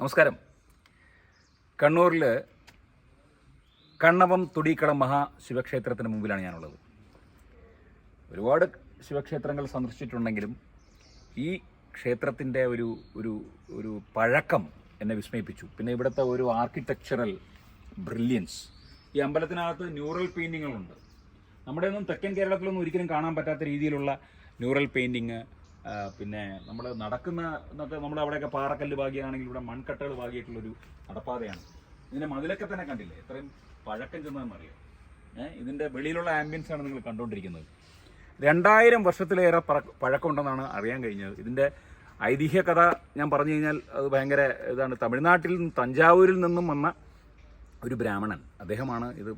നമസ്കാരം. കണ്ണൂരിൽ കണ്ണവം തുടിക്കളം മഹാശിവക്ഷേത്രത്തിന് മുമ്പിലാണ് ഞാനുള്ളത്. ഒരുപാട് ശിവക്ഷേത്രങ്ങൾ സന്ദർശിച്ചിട്ടുണ്ടെങ്കിലും ഈ ക്ഷേത്രത്തിന്റെ ഒരു ഒരു ഒരു പഴക്കം എന്നെ വിസ്മയിപ്പിച്ചു. പിന്നെ ഇവിടുത്തെ ഒരു ആർക്കിടെക്ചറൽ ബ്രില്യൻസ് ഈ അമ്പലത്തിനകത്ത് ന്യൂറൽ പെയിന്റിങ്ങുകളുണ്ട് നമ്മുടെ ഒന്നും തെക്കൻ കേരളത്തിലൊന്നും ഒരിക്കലും കാണാൻ പറ്റാത്ത രീതിയിലുള്ള ന്യൂറൽ പെയിന്റിങ് പിന്നെ നമ്മൾ നടക്കുന്ന നമ്മൾ അവിടെയൊക്കെ പാറക്കല്ല് ഭാഗിയാണെങ്കിൽ ഇവിടെ മൺകട്ടകൾ ഭാഗിയായിട്ടുള്ളൊരു നടപ്പാതയാണ്. ഇതിന്റെ മതിലൊക്കെ തന്നെ കണ്ടില്ലേ? എത്രയും പഴക്കം ചെന്നതെന്നറിയാം? ഏഹ് ഇതിന്റെ വെളിയിലുള്ള ആംബിയൻസ് ആണ് നിങ്ങൾ കണ്ടുകൊണ്ടിരിക്കുന്നത് രണ്ടായിരം വർഷത്തിലേറെ പഴക്കമുണ്ടെന്നാണ് അറിയാൻ കഴിഞ്ഞത്. ഇതിന്റെ ഐതിഹ്യ കഥ ഞാൻ പറഞ്ഞു കഴിഞ്ഞാൽ അത് ഭയങ്കര ഇതാണ്. തമിഴ്നാട്ടിൽ നിന്നും തഞ്ചാവൂരിൽ നിന്നും വന്ന ഒരു ബ്രാഹ്മണൻ. അദ്ദേഹമാണ് ഇത്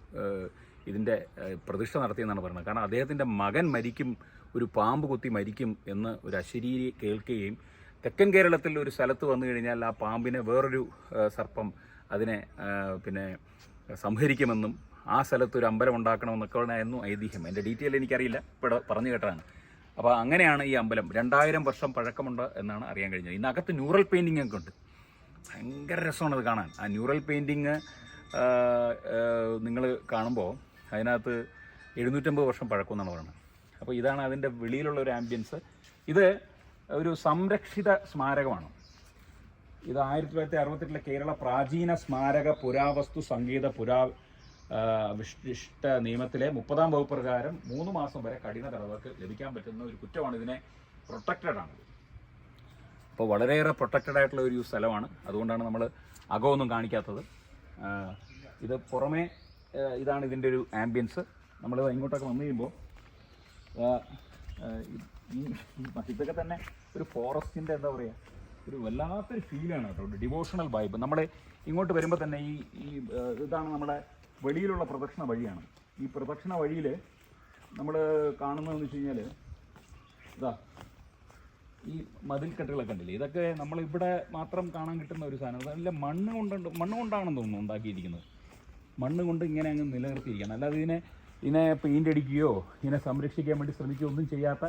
ഇതിന്റെ പ്രതിഷ്ഠ നടത്തിയെന്നാണ് പറയുന്നത്. കാരണം അദ്ദേഹത്തിന്റെ മകൻ മരിക്കും ഒരു പാമ്പ് കുത്തി മരിക്കും എന്ന് ഒരു അശരീരി കേൾക്കുകയും തെക്കൻ കേരളത്തിൽ ഒരു സ്ഥലത്ത് വന്നു കഴിഞ്ഞാൽ ആ പാമ്പിനെ വേറൊരു സർപ്പം അതിനെ പിന്നെ സംഹരിക്കുമെന്നും ആ സ്ഥലത്ത് ഒരു അമ്പലം ഉണ്ടാക്കണമെന്നൊക്കെ ആയിരുന്നു ഐതിഹ്യം. എന്റെ ഡീറ്റെയിൽ എനിക്കറിയില്ല ഇവിടെ പറഞ്ഞു കേട്ടതാണ്. അപ്പോൾ അങ്ങനെയാണ് ഈ അമ്പലം. രണ്ടായിരം വർഷം പഴക്കമുണ്ട് എന്നാണ് അറിയാൻ കഴിഞ്ഞത്. ഇതിനകത്ത് ന്യൂറൽ പെയിന്റിംഗ് ഒക്കെ ഉണ്ട്. ഭയങ്കര രസമാണ് അത് കാണാൻ. ആ ന്യൂറൽ പെയിന്റിങ് നിങ്ങൾ കാണുമ്പോൾ അതിനകത്ത് എഴുന്നൂറ്റമ്പത് വർഷം പഴക്കം എന്നാണ് പറയുന്നത്. അപ്പോൾ ഇതാണ് അതിന്റെ വെളിയിലുള്ള ഒരു ആംബിയൻസ് ഇത് ഒരു സംരക്ഷിത സ്മാരകമാണ്. ഇത് ആയിരത്തി തൊള്ളായിരത്തി അറുപത്തെട്ടിലെ കേരള പ്രാചീന സ്മാരക പുരാവസ്തു സംഗീത പുരാ വിശിഷ്ട നിയമത്തിലെ മുപ്പതാം വകുപ്പ് പ്രകാരം മൂന്ന് മാസം വരെ കഠിന തടവർക്ക് ലഭിക്കാൻ പറ്റുന്ന ഒരു കുറ്റമാണ്. ഇതിനെ പ്രൊട്ടക്റ്റഡ് ആണ്. അപ്പോൾ വളരെയേറെ പ്രൊട്ടക്റ്റഡ് ആയിട്ടുള്ള ഒരു സ്ഥലമാണ്. അതുകൊണ്ടാണ് നമ്മൾ അകമൊന്നും കാണിക്കാത്തത്. ഇത് പുറമേ ഇതാണ് ഇതിന്റെ ഒരു ആംബിയൻസ് നമ്മൾ ഇങ്ങോട്ടൊക്കെ വന്നു കഴിയുമ്പോൾ ഈ- ഇതൊക്കെ തന്നെ ഒരു ഫോറസ്റ്റിന്റെ എന്താ പറയുക ഒരു വല്ലാത്തൊരു ഫീലാണ് കേട്ടോ. ഡിവോഷണൽ വൈബ് നമ്മൾ ഇങ്ങോട്ട് വരുമ്പോൾ തന്നെ ഈ ഈ ഇതാണ് നമ്മുടെ വെളിയിലുള്ള പ്രദക്ഷിണ വഴിയാണ്. ഈ പ്രദക്ഷിണ വഴിയിൽ നമ്മൾ കാണുന്നതെന്ന് വെച്ച് കഴിഞ്ഞാൽ ഇതാ ഈ മതിൽക്കെട്ടുകളൊക്കെ ഉണ്ടല്ലേ? ഇതൊക്കെ നമ്മൾ ഇവിടെ മാത്രം കാണാൻ കിട്ടുന്ന ഒരു സാധനം. അതല്ല മണ്ണ് കൊണ്ട് മണ്ണ് കൊണ്ടാണെന്ന് തോന്നുന്നു ഉണ്ടാക്കിയിരിക്കുന്നത്. മണ്ണ് കൊണ്ട് ഇങ്ങനെ അങ്ങ് നിലനിർത്തിയിരിക്കണം അല്ലാതെ ഇതിനെ ഇതിനെ പെയിന്റ് അടിക്കുകയോ ഇതിനെ സംരക്ഷിക്കാൻ വേണ്ടി ശ്രമിക്കുകയോ ഒന്നും ചെയ്യാത്ത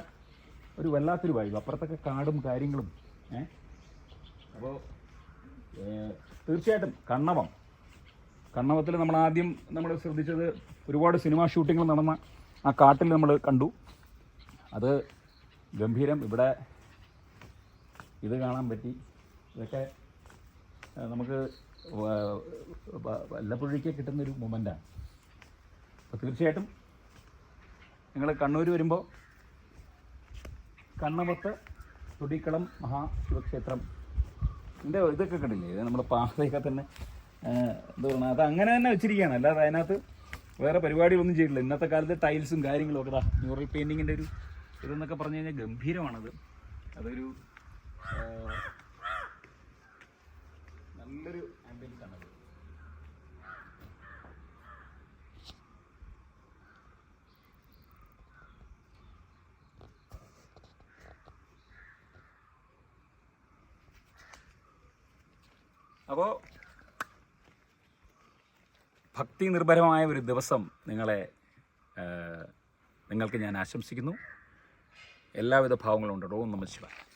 ഒരു വല്ലാത്തൊരു വായു അപ്പുറത്തൊക്കെ കാടും കാര്യങ്ങളും ഏഹ് അപ്പോൾ തീർച്ചയായിട്ടും കണ്ണവം. കണ്ണവത്തിൽ നമ്മൾ ആദ്യം നമ്മൾ ശ്രദ്ധിച്ചത് ഒരുപാട് സിനിമാ ഷൂട്ടിങ്ങൾ നടന്ന ആ കാട്ടിൽ നമ്മൾ കണ്ടു. അത് ഗംഭീരം ഇവിടെ ഇത് കാണാൻ പറ്റി. ഇതൊക്കെ നമുക്ക് വല്ലപ്പോഴേക്ക് കിട്ടുന്നൊരു മൊമെന്റാണ് അപ്പോൾ തീർച്ചയായിട്ടും നിങ്ങൾ കണ്ണൂർ വരുമ്പോൾ കണ്ണമത്ത് തുടിക്കളം മഹാശിവക്ഷേത്രം. ഇതിന്റെ ഇതൊക്കെ കണ്ടില്ലേ? ഇത് നമ്മുടെ പാതയൊക്കെ തന്നെ എന്താ പറയുക അത് അങ്ങനെ തന്നെ വെച്ചിരിക്കുകയാണ്. അല്ലാതെ അതിനകത്ത് വേറെ പരിപാടികളൊന്നും ചെയ്തിട്ടില്ല. ഇന്നത്തെ കാലത്ത് ടൈൽസും കാര്യങ്ങളും ഒക്കെ മ്യൂറൽ പെയിന്റിങ്ങിന്റെ ഒരു ഇതെന്നൊക്കെ പറഞ്ഞു കഴിഞ്ഞാൽ ഗംഭീരമാണത്. അതൊരു നല്ലൊരു ആംബിയൻസ് ആണത് അപ്പോൾ ഭക്തി നിർഭരമായ ഒരു ദിവസം നിങ്ങളെ നിങ്ങൾക്ക് ഞാൻ ആശംസിക്കുന്നു. എല്ലാവിധ ഭാവങ്ങളും ഉണ്ടോ. നമ ശിവായ.